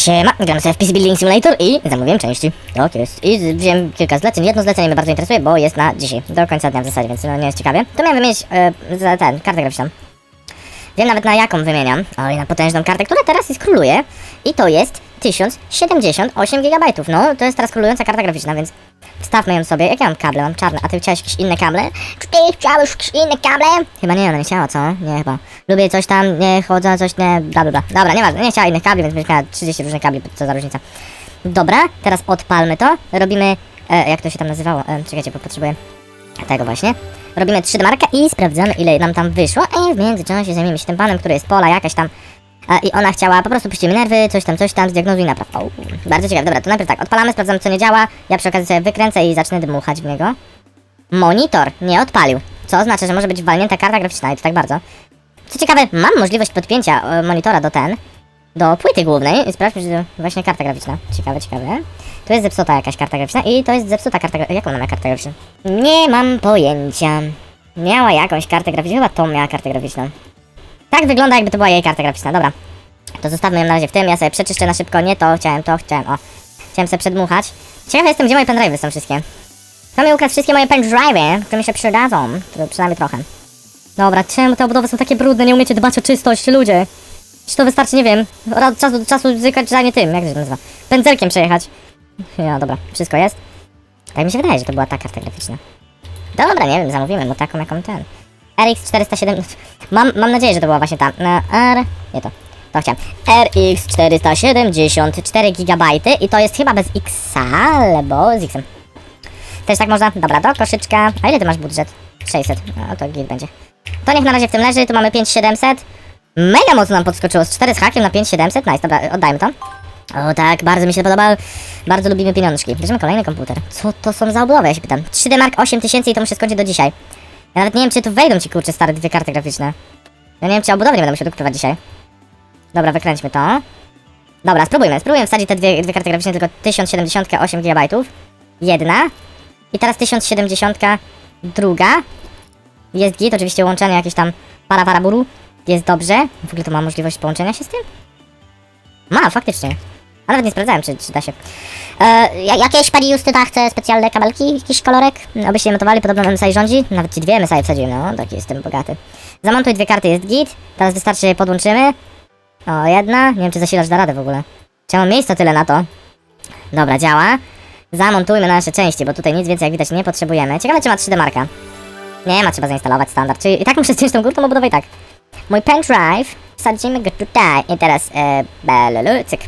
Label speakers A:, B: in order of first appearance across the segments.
A: Siema, gram sobie w PC Building Simulator i zamówiłem części. Tak jest. I wziąłem kilka zleceń. Jedno zlecenie mnie bardzo interesuje, bo jest na dzisiaj, do końca dnia w zasadzie, więc no, nie jest ciekawie. To miałem wymienić e, za ten, kartę graficzną. Wiem nawet na jaką wymieniam. Oj, na potężną kartę, która teraz jest króluje. I to jest 1078 GB. No, to jest teraz królująca karta graficzna, więc wstawmy ją sobie. Jakie mam kable? Mam czarne. A ty chciałeś jakieś inne kable? Czy ty chciałeś jakieś inne kable? Chyba nie, ona nie chciała, co? Nie, chyba. Lubię coś tam, nie chodzę, coś nie, bla, bla, bla. Dobra, nieważne, nie chciała innych kabli, więc będziesz miała 30 różnych kabli, co za różnica. Dobra, teraz odpalmy to. Robimy, e, jak to się tam nazywało? E, czekajcie, bo potrzebuję tego właśnie. Robimy 3D markę i sprawdzamy ile nam tam wyszło. I w międzyczasie zajmiemy się tym panem, który jest pola jakaś tam. A, I ona chciała po prostu puścić mi nerwy, coś tam, coś tam, zdiagnozuj napraw. O, bardzo ciekawe. Dobra, to najpierw tak, odpalamy, sprawdzamy co nie działa. Ja przy okazji sobie wykręcę i zacznę dmuchać w niego. Monitor nie odpalił, co oznacza, że może być walnięta karta graficzna i to tak bardzo. Co ciekawe, mam możliwość podpięcia e, monitora do ten, do płyty głównej i sprawdźmy, że to właśnie karta graficzna. Ciekawe, ciekawe. Tu jest zepsuta jakaś karta graficzna i to jest zepsuta karta gra- Jaką ona ma kartę graficzną? Nie mam pojęcia. Miała jakąś kartę graficzną, chyba tą miała kartę graficzną. Tak wygląda, jakby to była jej karta graficzna, dobra. To zostawmy ją na razie w tym, ja sobie przeczyszczę na szybko, nie to, chciałem to, chciałem, o. Chciałem sobie przedmuchać. Ciekawy jestem, gdzie moje pendrive'y są wszystkie. Kto mi ukradł wszystkie moje pendrive'y, które mi się przydadzą, przynajmniej trochę. Dobra, czemu te obudowy są takie brudne, nie umiecie dbać o czystość, ludzie? Czy to wystarczy, nie wiem, od czasu do czasu zwykać za nie tym, jak to się nazywa? Pędzelkiem przejechać. Ja, dobra, wszystko jest. Tak mi się wydaje, że to była ta karta graficzna. Dobra, nie wiem, zamówimy mu taką, jaką ten. RX 407. Mam, mam nadzieję, że to była właśnie ta. e, R. Nie to. To chciałem. RX 474 GB i to jest chyba bez X, albo z Xem. Też tak można. Dobra, do koszyczka. A ile ty masz budżet? 600. No to git będzie. To niech na razie w tym leży. Tu mamy 5700. Mega mocno nam podskoczyło. Z 4 z hakiem na 5700. Nice, dobra, oddajmy to. O tak, bardzo mi się podoba. Bardzo lubimy pieniążki. Bierzemy kolejny komputer. Co to są za obudowy, ja się pytam. 3D Mark 8000 i to muszę skończyć do dzisiaj. Ja nawet nie wiem, czy tu wejdą ci kurczę stare dwie karty graficzne. Ja nie wiem, czy obudowy nie będę musiał dokupywać dzisiaj. Dobra, wykręćmy to. Dobra, spróbujmy. Spróbujmy wsadzić te dwie, dwie karty graficzne, tylko 1078 GB. Jedna. I teraz 1070 druga. Jest git, oczywiście łączenie jakieś tam para para buru. Jest dobrze. W ogóle to ma możliwość połączenia się z tym? Ma, faktycznie. A nawet nie sprawdzałem, czy, czy da się. E, ja- jakieś pani Justyna chce specjalne kabelki, jakiś kolorek? Abyście montowali, podobno MSI rządzi. Nawet ci dwie MSI wsadziłem, no, taki jestem bogaty. Zamontuj dwie karty, jest git. Teraz wystarczy, je podłączymy. O, jedna. Nie wiem, czy zasilacz da radę w ogóle. Czy mam miejsca tyle na to? Dobra, działa. Zamontujmy nasze części, bo tutaj nic więcej, jak widać, nie potrzebujemy. Ciekawe, czy ma 3D marka. Nie ma, trzeba zainstalować standard. Czyli i tak muszę zdjąć tą górną obudowę i tak. Mój pendrive, wsadzimy go tutaj. I teraz, e, belulu, cyk.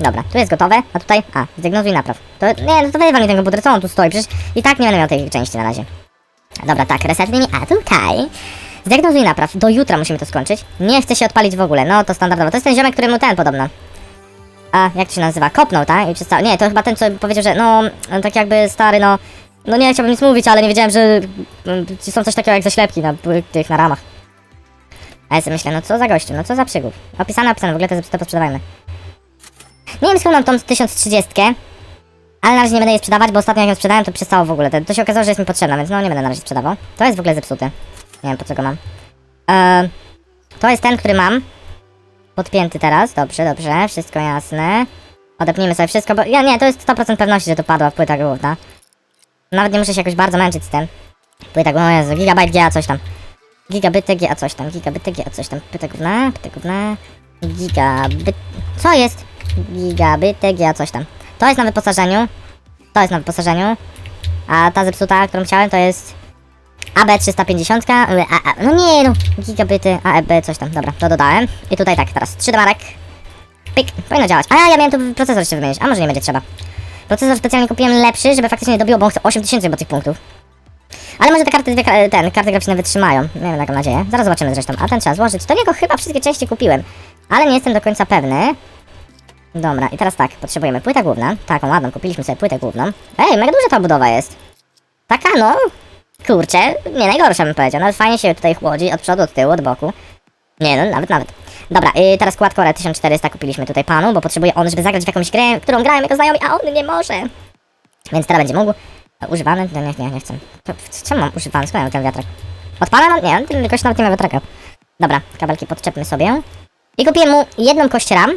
A: Dobra, tu jest gotowe, a tutaj, a, zdiagnozuj napraw. To, nie, no to wywal mi ten komputer, co on tu stoi? Przecież i tak nie będę miał tej części na razie. Dobra, tak, resetnij mi, a tutaj... Zdiagnozuj napraw, do jutra musimy to skończyć. Nie chce się odpalić w ogóle, no to standardowo. To jest ten ziomek, któremu ten podobno. A, jak to się nazywa? Kopnął, tak? I przestał. Nie, to chyba ten, co powiedział, że no, tak jakby stary, no... No nie chciałbym nic mówić, ale nie wiedziałem, że mm, są coś takiego jak zaślepki na tych, na ramach. A ja sobie myślę, no co za gościu, no co za przygód. Opisane, opisane, w ogóle te zepsute posprzedawajmy. Nie wiem skąd mam tą 1030, ale na razie nie będę jej sprzedawać, bo ostatnio jak ją sprzedałem, to przestało w ogóle. To, się okazało, że jest mi potrzebna, więc no nie będę na razie sprzedawał. To jest w ogóle zepsute. Nie wiem po co go mam. Eee, to jest ten, który mam. Podpięty teraz, dobrze, dobrze, wszystko jasne. Odepnijmy sobie wszystko, bo ja nie, to jest 100% pewności, że to padła płyta główna. Nawet nie muszę się jakoś bardzo męczyć z tym. Płyta główna, o Jezu, gigabyte GA coś tam. Gigabyte GA coś tam, gigabyte GA coś tam. Płyta główna, płyta główna. Gigabyte... Co jest? Gigabyte GA coś tam. To jest na wyposażeniu. To jest na wyposażeniu. A ta zepsuta, którą chciałem, to jest AB350. A, a, no nie, no. Gigabyty, AEB, coś tam. Dobra, to dodałem. I tutaj tak, teraz 3 marek. Pik, powinno działać. A ja miałem tu procesor jeszcze wymienić, a może nie będzie trzeba. Procesor specjalnie kupiłem lepszy, żeby faktycznie nie dobiło, bo on chce 8000 bo tych punktów. Ale może te karty, ka- ten, karty graficzne wytrzymają. Miejmy taką nadzieję. Zaraz zobaczymy zresztą. A ten trzeba złożyć. Do niego chyba wszystkie części kupiłem. Ale nie jestem do końca pewny. Dobra, i teraz tak, potrzebujemy płytę główna. Taką ładną, kupiliśmy sobie płytę główną. Ej, mega duża ta budowa jest. Taka no, kurczę, nie najgorsza bym powiedział. Nawet fajnie się tutaj chłodzi od przodu, od tyłu, od boku. Nie no, nawet, nawet. Dobra, i teraz Quad Core 1400 kupiliśmy tutaj panu, bo potrzebuje on, żeby zagrać w jakąś grę, którą grają jego znajomi, a on nie może. Więc teraz będzie mógł. Używany? No, nie, nie, nie chcę. Czemu mam używany? Skąd mam ten wiatrak? Odpala? No, nie, ten jakoś nawet nie ma wiatraka. Dobra, kabelki podczepmy sobie. I kupiłem mu jedną kość RAM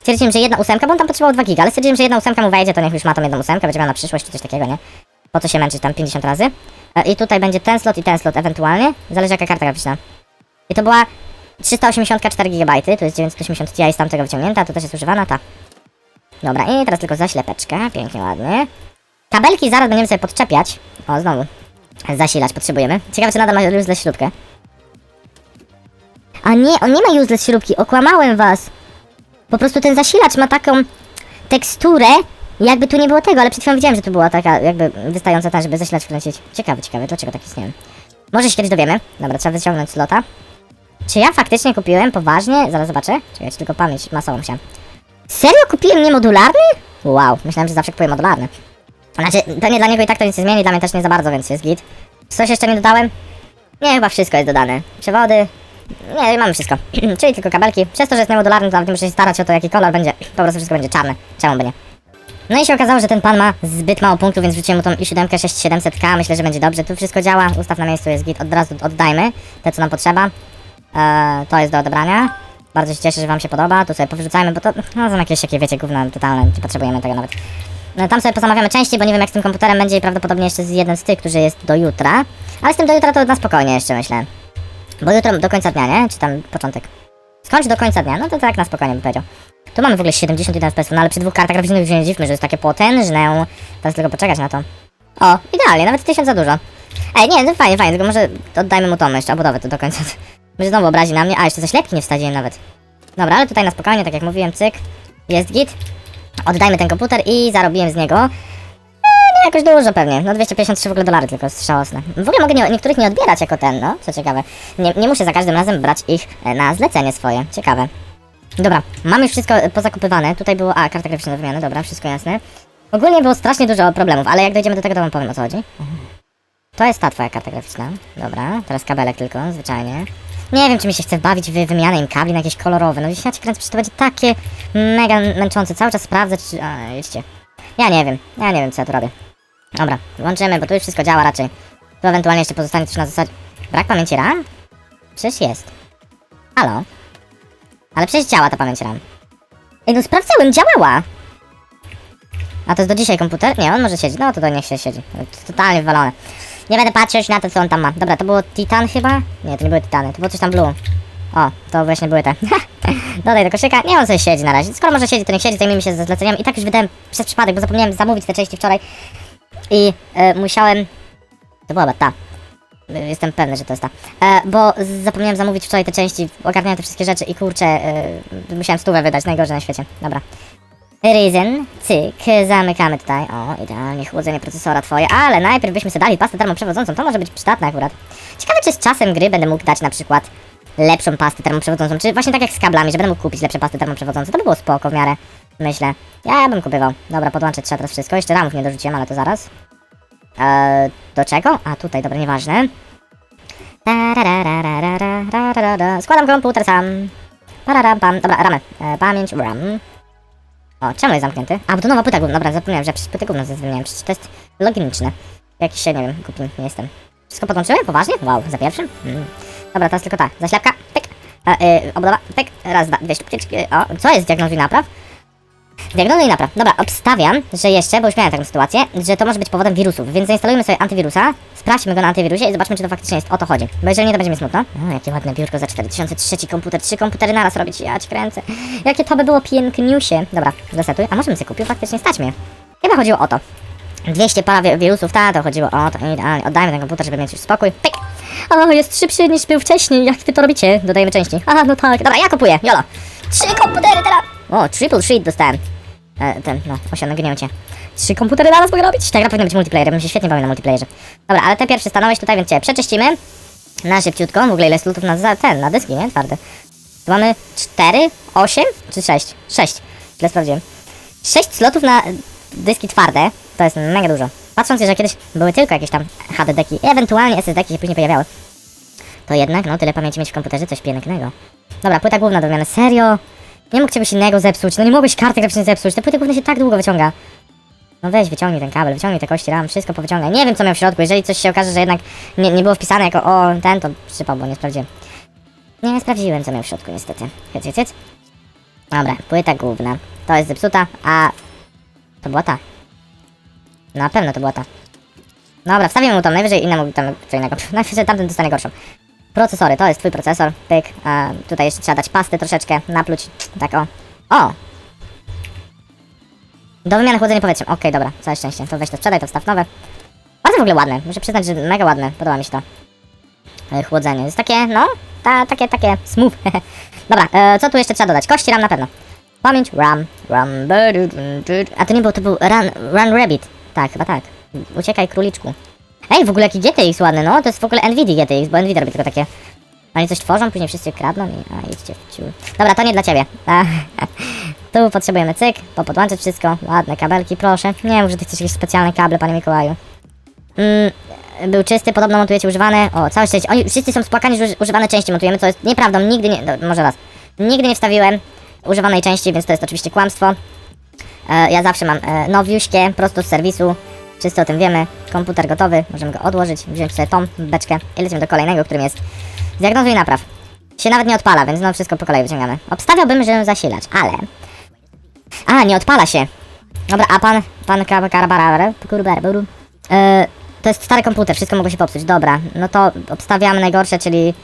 A: Stwierdziłem, że jedna ósemka, bo on tam potrzebował 2 giga, ale stwierdziłem, że jedna ósemka mu wejdzie, to niech już ma tą jedną ósemkę, będzie miał na przyszłość czy coś takiego, nie? Po co się męczyć tam 50 razy? E, I tutaj będzie ten slot i ten slot ewentualnie, zależy jaka karta graficzna. I to była 384 GB, tu jest 980 Ti z tamtego wyciągnięta, to też jest używana, ta. Dobra, i teraz tylko zaślepeczkę, pięknie, ładnie. Kabelki zaraz będziemy sobie podczepiać. O, znowu. Zasilacz potrzebujemy. Ciekawe, czy nadal ma useless śrubkę. A nie, on nie ma useless śrubki, okłamałem was. Po prostu ten zasilacz ma taką teksturę, jakby tu nie było tego, ale przed chwilą widziałem, że tu była taka jakby wystająca ta, żeby zasilacz wkręcić. Ciekawe, ciekawe, dlaczego tak jest, nie. Może się kiedyś dowiemy. Dobra, trzeba wyciągnąć slota. Czy ja faktycznie kupiłem poważnie? Zaraz zobaczę. Czekajcie, tylko pamięć masową musiałem. Serio kupiłem niemodularny? Wow, myślałem, że zawsze kupuję modularny. Znaczy, pewnie dla niego i tak to nic nie zmieni, dla mnie też nie za bardzo, więc jest git. Coś jeszcze nie dodałem? Nie, chyba wszystko jest dodane. Przewody. Nie, mamy wszystko. Czyli tylko kabelki. Przez to, że jest niemodularny, to nawet nie muszę się starać o to, jaki kolor będzie. Po prostu wszystko będzie czarne. Czemu by nie? No i się okazało, że ten pan ma zbyt mało punktów, więc wrzuciłem mu tą i7 6700K. Myślę, że będzie dobrze. Tu wszystko działa. Ustaw na miejscu jest git. Od razu oddajmy te, co nam potrzeba. Eee, to jest do odebrania. Bardzo się cieszę, że wam się podoba. Tu sobie powrzucajmy, bo to no, są jakieś takie, wiecie, gówno totalne. Nie potrzebujemy tego nawet. No, tam sobie pozamawiamy częściej, bo nie wiem jak z tym komputerem będzie i prawdopodobnie jeszcze z jeden z tych, który jest do jutra. Ale z tym do jutra to na spokojnie jeszcze myślę. Bo jutro do końca dnia, nie? Czy tam początek? Skończ do końca dnia, no to tak na spokojnie bym powiedział. Tu mamy w ogóle 71 FPS, no ale przy dwóch kartach graficznych się nie dziwmy, że jest takie potężne. Teraz tylko poczekać na to. O, idealnie, nawet 1000 za dużo. Ej, nie, no fajnie, fajnie, tylko może oddajmy mu tą jeszcze, obudowę to do końca. Może znowu obrazi na mnie, a jeszcze zaślepki nie wsadziłem nawet. Dobra, ale tutaj na spokojnie, tak jak mówiłem, cyk. Jest git. Oddajmy ten komputer i zarobiłem z niego. Jakoś dużo pewnie. No 253 w ogóle dolary tylko jest. W ogóle mogę nie, niektórych nie odbierać jako ten, no, co ciekawe. Nie, nie muszę za każdym razem brać ich e, na zlecenie swoje. Ciekawe. Dobra, mamy już wszystko e, pozakupywane. Tutaj było. A, karta graficzna do wymiany, dobra, wszystko jasne. Ogólnie było strasznie dużo problemów, ale jak dojdziemy do tego, to wam powiem o co chodzi. To jest ta twoja karta graficzna. Dobra, teraz kabelek tylko, zwyczajnie. Nie wiem, czy mi się chce bawić w wymianę im kabli na jakieś kolorowe. No ja ci kręcę, przecież to będzie takie mega męczące. Cały czas sprawdzę, czy... A, widzicie. Ja nie wiem, ja nie wiem, co ja tu robię. Dobra, włączymy, bo tu już wszystko działa raczej. Tu ewentualnie jeszcze pozostanie coś na zasadzie... Brak pamięci RAM? Przecież jest. Halo? Ale przecież działa ta pamięć RAM. Ej, no sprawdzałem, działała! A to jest do dzisiaj komputer? Nie, on może siedzieć. No to do niech się siedzi. Totalnie wywalone. Nie będę patrzeć na to, co on tam ma. Dobra, to było Titan chyba? Nie, to nie były Titany, to było coś tam Blue. O, to właśnie były te. Dodaj do koszyka. Nie, on sobie siedzi na razie. Skoro może siedzi, to niech siedzi, zajmijmy się ze zleceniami. I tak już wydałem przez przypadek, bo zapomniałem zamówić te części wczoraj. I e, musiałem... To była ta. Jestem pewny, że to jest ta. E, bo zapomniałem zamówić wczoraj te części, ogarniałem te wszystkie rzeczy i kurczę, e, musiałem stówę wydać, najgorzej na świecie. Dobra. Ryzen, cyk, zamykamy tutaj. O, idealnie chłodzenie procesora twoje, ale najpierw byśmy sobie dali pastę termoprzewodzącą, to może być przydatne akurat. Ciekawe, czy z czasem gry będę mógł dać na przykład lepszą pastę termoprzewodzącą, czy właśnie tak jak z kablami, że będę mógł kupić lepsze pasty termoprzewodzące, to by było spoko w miarę, myślę. Ja bym kupywał. Dobra, podłączyć trzeba teraz wszystko. Jeszcze ramów nie dorzuciłem, ale to zaraz. Eee, do czego? A tutaj, dobra, nieważne. Składam komputer sam. Pararam, pam. Dobra, ramy. E, pamięć, ram. O, czemu jest zamknięty? A, bo to nowa płyta. Dobra, zapomniałem, że przez płytę gówno zadzwoniłem. Przecież to jest logiczne. Jakiś się, nie wiem, głupi nie jestem. Wszystko podłączyłem? Poważnie? Wow, za pierwszym? Mm. Dobra, teraz tylko ta. Zaślepka, pyk. E, y, e, obdoba. Raz, dwa, dwie sztuki. O, co jest diagnozuj napraw? Diagnozuj napraw. Dobra, obstawiam, że jeszcze, bo już miałem taką sytuację, że to może być powodem wirusów, więc zainstalujmy sobie antywirusa, sprawdźmy go na antywirusie i zobaczmy, czy to faktycznie jest o to chodzi. Bo jeżeli nie, to będzie mi smutno. O, jakie ładne biurko za 4003 komputer, trzy komputery naraz robić, ja ci kręcę. Jakie to by było piękniusie. Dobra, zresetuj. A może bym sobie kupił? Faktycznie stać mnie. Chyba chodziło o to. 200 para wi- wirusów, ta, to chodziło o to, idealnie. Oddajmy ten komputer, żeby mieć już spokój. Pyk! O, jest szybszy niż był wcześniej, jak wy to robicie? Dodajemy części. A, no tak. Dobra, ja kupuję, jolo. Trzy komputery teraz! O, triple sheet dostałem. E, ten, no, osiągnięcie. Trzy komputery naraz mogę robić? Ta gra powinna być multiplayer, bym się świetnie bawił na multiplayerze. Dobra, ale te pierwsze stanąłeś tutaj, więc cię przeczyścimy. Na szybciutko, w ogóle ile slotów na za, ten, na dyski, nie? Twardy. Tu mamy 4, 8 czy 6? 6. Źle sprawdziłem. 6 slotów na dyski twarde, to jest mega dużo. Patrząc, że kiedyś były tylko jakieś tam HDD-ki, ewentualnie SSD-ki się później pojawiały. To jednak, no, tyle pamięci mieć w komputerze, coś pięknego. Dobra, płyta główna do wymiany, serio? Nie mógł czegoś innego zepsuć, no nie mogłeś karty graficznej zepsuć, te płyty główne się tak długo wyciąga. No weź, wyciągnij ten kabel, wyciągnij te kości RAM, wszystko powyciągaj. Nie wiem, co miał w środku, jeżeli coś się okaże, że jednak nie, nie było wpisane jako o, ten, to przypał, bo nie sprawdziłem. Nie sprawdziłem, co miał w środku, niestety. Hyc, hyc, hyc. Dobra, płyta główna. To jest zepsuta, a... To była ta. Na pewno to była ta. Dobra, wstawimy mu tą, najwyżej innemu tam co innego. Najwyżej tamten dostanie gorszą. Procesory, to jest twój procesor, pyk. A tutaj jeszcze trzeba dać pasty troszeczkę, napluć, tak o. O! Do wymiany chłodzenia powietrzem. Okej, dobra, całe szczęście. To weź to sprzedaj, to wstaw nowe. Bardzo w ogóle ładne. Muszę przyznać, że mega ładne. Podoba mi się to. E, Chłodzenie. Jest takie, no, ta, takie, takie smooth. dobra, e, co tu jeszcze trzeba dodać? Kości RAM na pewno. Pamięć RAM. RAM. A to nie był, to był Run, run Rabbit. Tak, chyba tak. Uciekaj króliczku. Ej, w ogóle jaki GTX ładny, no. To jest w ogóle NVIDIA GTX, bo NVIDIA robi tylko takie... Oni coś tworzą, później wszyscy kradną i... A, idźcie w ciul. Dobra, to nie dla ciebie. A, tu potrzebujemy cyk, popodłączyć wszystko. Ładne kabelki, proszę. Nie mów, że ty chcesz jakieś specjalne kable, panie Mikołaju. Mm, był czysty, podobno montujecie używane. O, całe szczęście. Oni wszyscy są spłakani, że uży- używane części montujemy, co jest nieprawdą. Nigdy nie... Może raz. Nigdy nie wstawiłem używanej części, więc to jest oczywiście kłamstwo. E, ja zawsze mam e, nowiuśkie, prosto z serwisu. Wszyscy o tym wiemy. Komputer gotowy, możemy go odłożyć, wziąć sobie tą beczkę i lecimy do kolejnego, którym jest diagnozuj i napraw. Się nawet nie odpala, więc no wszystko po kolei wyciągamy. Obstawiałbym, że zasilacz, ale... A, nie odpala się. Dobra, a pan, pan Karabarabara, Kurbaraburu, e, to jest stary komputer, wszystko mogło się popsuć. Dobra, no to obstawiamy najgorsze, czyli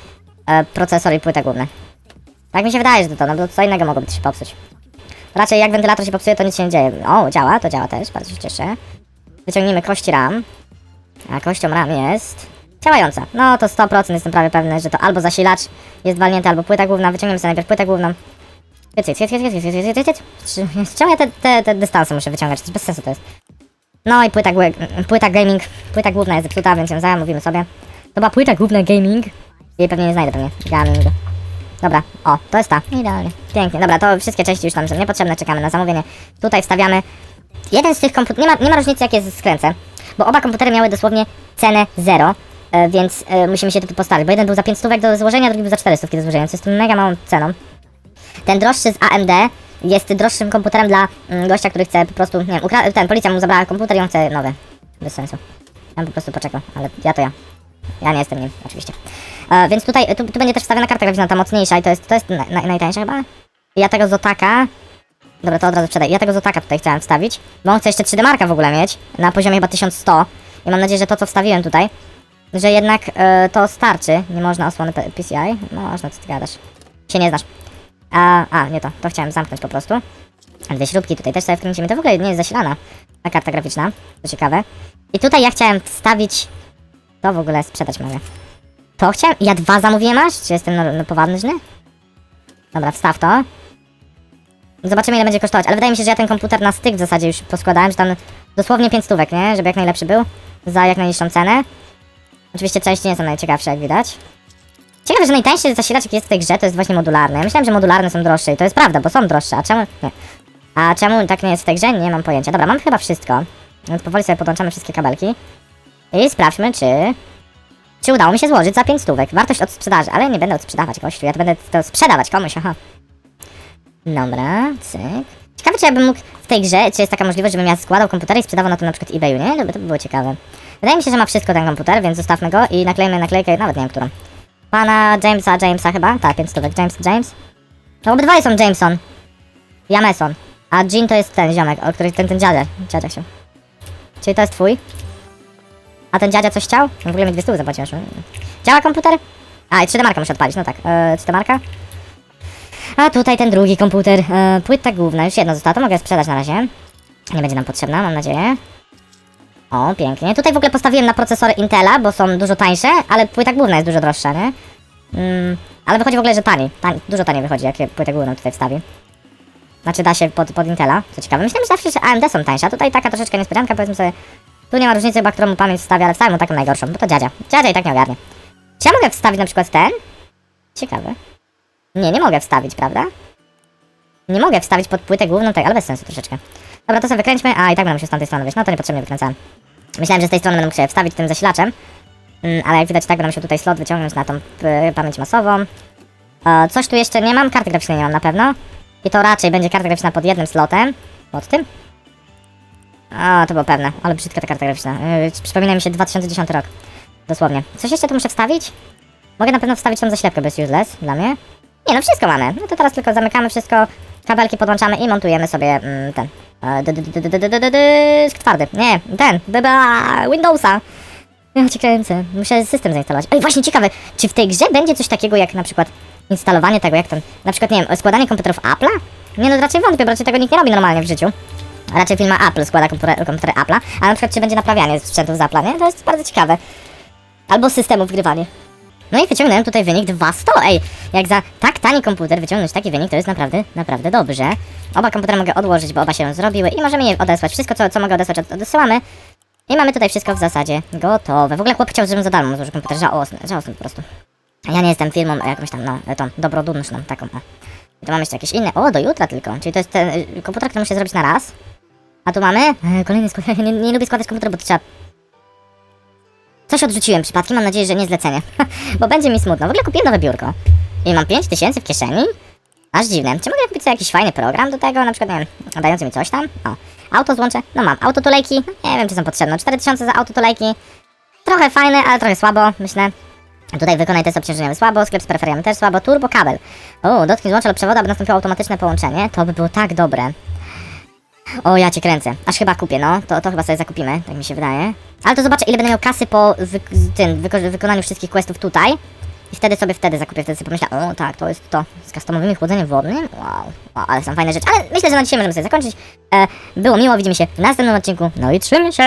A: e, procesor i płytę główne. Tak mi się wydaje, że to to, no bo co innego mogłoby się popsuć. Raczej jak wentylator się popsuje, to nic się nie dzieje. O, działa, to działa też, bardzo się cieszę. Wyciągnijmy kość ram. A kością ram jest... Działająca. No to 100% jestem prawie pewny, że to albo zasilacz jest walnięty, albo płyta główna. Wyciągniemy sobie najpierw płytę główną. Hyc, hyc, hyc, hyc, hyc, hyc, hyc, hyc. Ja te, te, te dystanse muszę wyciągać? Bez sensu to jest. No i płyta, płyta gaming, płyta główna jest zepsuta, więc ją zamówimy sobie. Dobra, płyta główna gaming. Jej pewnie nie znajdę pewnie. Gaming. Dobra, o, to jest ta. Idealnie. Pięknie, dobra, to wszystkie części już tam są niepotrzebne, czekamy na zamówienie. Tutaj wstawiamy Jeden z tych komputerów, nie ma, nie ma różnicy jakie skręcę, bo oba komputery miały dosłownie cenę 0, e, więc e, musimy się tutaj postawić, bo jeden był za 5 stówek do złożenia, drugi był za 400 do złożenia, co jest mega małą ceną. Ten droższy z AMD jest droższym komputerem dla mm, gościa, który chce po prostu, nie wiem, ten, policja mu zabrała komputer i on chce nowy. Bez sensu. Ja bym po prostu poczekał, ale ja to ja. Ja nie jestem nim, oczywiście. E, więc tutaj, tu, tu będzie też wstawiona karta graficzna, ta mocniejsza i to jest, to jest na, na, najtańsza chyba. Ja tego Zotaka... Dobra, to od razu sprzedaj. Ja tego Zotaka tutaj chciałem wstawić, bo on chce jeszcze 3D Marka w ogóle mieć, na poziomie chyba 1100. I mam nadzieję, że to, co wstawiłem tutaj, że jednak e, to starczy. Nie można osłony PCI? No, można, co ty gadasz. Się nie znasz. A, a, nie to, to chciałem zamknąć po prostu. Dwie śrubki tutaj też sobie wkręcimy. To w ogóle nie jest zasilana ta karta graficzna, to ciekawe. I tutaj ja chciałem wstawić... To w ogóle sprzedać mogę. To chciałem... Ja dwa zamówiłem aż? Czy jestem no, no, poważny? Dobra, wstaw to. Zobaczymy ile będzie kosztować, ale wydaje mi się, że ja ten komputer na styk w zasadzie już poskładałem, że tam dosłownie 5 stówek, nie? Żeby jak najlepszy był. Za jak najniższą cenę. Oczywiście części nie są najciekawsze, jak widać. Ciekawe, że najtańszy zasilacz jaki jest w tej grze to jest właśnie modularny. Ja myślałem, że modularne są droższe i to jest prawda, bo są droższe, a czemu... Nie. A czemu tak nie jest w tej grze? Nie mam pojęcia. Dobra, mam chyba wszystko. Więc powoli sobie podłączamy wszystkie kabelki. I sprawdźmy, czy... Czy udało mi się złożyć za 5 stówek. Wartość od sprzedaży, ale nie będę odsprzedawać gościu, ja to będę to sprzedawać komuś, aha. Dobra, cyk. Ciekawe, czy ja bym mógł w tej grze, czy jest taka możliwość, żebym ja składał komputer i sprzedawał na tym na przykład eBayu, nie? To by, było ciekawe. Wydaje mi się, że ma wszystko ten komputer, więc zostawmy go i naklejmy naklejkę, nawet nie wiem którą. Pana Jamesa, Jamesa chyba? Tak, 5 stówek, James, James. No obydwaj są Jameson. Jameson. A Jean to jest ten ziomek, o który ten, ten dziadzia, dziadzia się. Czyli to jest twój? A ten dziadzia coś chciał? No w ogóle mi dwie stówy zapłaciłeś. Działa komputer? A, i 3D Marka muszę odpalić, no tak. E, 3D Marka? A tutaj ten drugi komputer, e, płyta główna, już jedna została, to mogę sprzedać na razie. Nie będzie nam potrzebna, mam nadzieję. O, pięknie. Tutaj w ogóle postawiłem na procesory Intela, bo są dużo tańsze, ale płyta główna jest dużo droższa, nie? Mm, ale wychodzi w ogóle, że taniej. Dużo taniej wychodzi, jak płytę główną tutaj wstawi. Znaczy da się pod, pod Intela, co ciekawe. Myślałem, że zawsze, że AMD są tańsze, a tutaj taka troszeczkę niespodzianka, powiedzmy sobie. Tu nie ma różnicy chyba, którą mu pamięć wstawia, ale wstawiam mu taką najgorszą, bo to dziadzia. Dziadzia i tak nie ogarnie. Czy ja mogę wstawić na przykład ten? Ciekawe. Nie, nie mogę wstawić, prawda? Nie mogę wstawić pod płytę główną, tak, ale bez sensu troszeczkę. Dobra, to sobie wykręćmy, a i tak będę musiał z tamtej strony wyjść, no to niepotrzebnie wykręcałem. Myślałem, że z tej strony będę mógł się wstawić tym zasilaczem, mm, ale jak widać tak będę musiał tutaj slot wyciągnąć na tą p- pamięć masową. E, coś tu jeszcze nie mam, karty graficznej nie mam na pewno. I to raczej będzie karta graficzna pod jednym slotem. Pod tym? A, to było pewne, ale brzydka ta karta graficzna. Yy, przypomina mi się 2010 rok. Dosłownie. Coś jeszcze tu muszę wstawić? Mogę na pewno wstawić tą zaślepkę, jest useless dla mnie. Nie no, wszystko mamy. No to teraz tylko zamykamy wszystko, kabelki podłączamy i montujemy sobie mm, ten. e, dy- dy- dy- dy- dy- dy- dy- Dysk twardy. Nie, ten. Windowsa. Ja cię. Muszę system zainstalować. Ej, właśnie ciekawe, czy w tej grze będzie coś takiego jak na przykład instalowanie tego, jak tam, na przykład, nie wiem, składanie komputerów Apple'a? Nie no, raczej wątpię, bo raczej tego nikt nie robi normalnie w życiu. Raczej firma Apple składa komputery, komputery Apple'a, a na przykład czy będzie naprawianie sprzętów z Apple'a, nie? To jest bardzo ciekawe. Albo systemu wgrywanie. No i wyciągnąłem tutaj wynik 200. Ej, jak za tak tani komputer wyciągnąć taki wynik, to jest naprawdę, naprawdę dobrze. Oba komputery mogę odłożyć, bo oba się zrobiły i możemy je odesłać. Wszystko, co, co mogę odesłać, od- odsyłamy. I mamy tutaj wszystko w zasadzie gotowe. W ogóle chłop chciał, żebym za darmo złożył komputer. Żałosny, żałosny po prostu. Ja nie jestem firmą jakąś tam, no, tą dobrodumną taką, o. Tu mamy jeszcze jakieś inne. O, do jutra tylko. Czyli to jest ten y, komputer, który muszę zrobić na raz. A tu mamy e, kolejny skład. nie, nie lubię składać komputer, bo to trzeba Coś odrzuciłem przypadkiem, mam nadzieję, że nie zlecenie. Bo będzie mi smutno. W ogóle kupiłem nowe biurko. I mam 5000 w kieszeni. Aż dziwne. Czy mogę kupić sobie jakiś fajny program do tego? Na przykład, nie wiem, dający mi coś tam? O. Auto złączę? No mam. Autotulejki? No, nie wiem, czy są potrzebne. 4000 za autotulejki. Trochę fajne, ale trochę słabo, myślę. Tutaj wykonaj test obciążeniowy słabo, sklep z peryferiami też słabo, turbo kabel. O, dotknij złącza lub przewoda, aby nastąpiło automatyczne połączenie. To by było tak dobre. O, ja cię kręcę. Aż chyba kupię, no. To, to chyba sobie zakupimy, tak mi się wydaje. Ale to zobaczę, ile będę miał kasy po wy tym, wyko wykonaniu wszystkich questów tutaj. I wtedy sobie wtedy zakupię, wtedy sobie pomyślę, o tak, to jest to. Z customowym chłodzeniem wodnym? Wow, wow, ale są fajne rzeczy. Ale myślę, że na dzisiaj możemy sobie zakończyć. E, było miło, widzimy się w następnym odcinku. No i trzymaj się!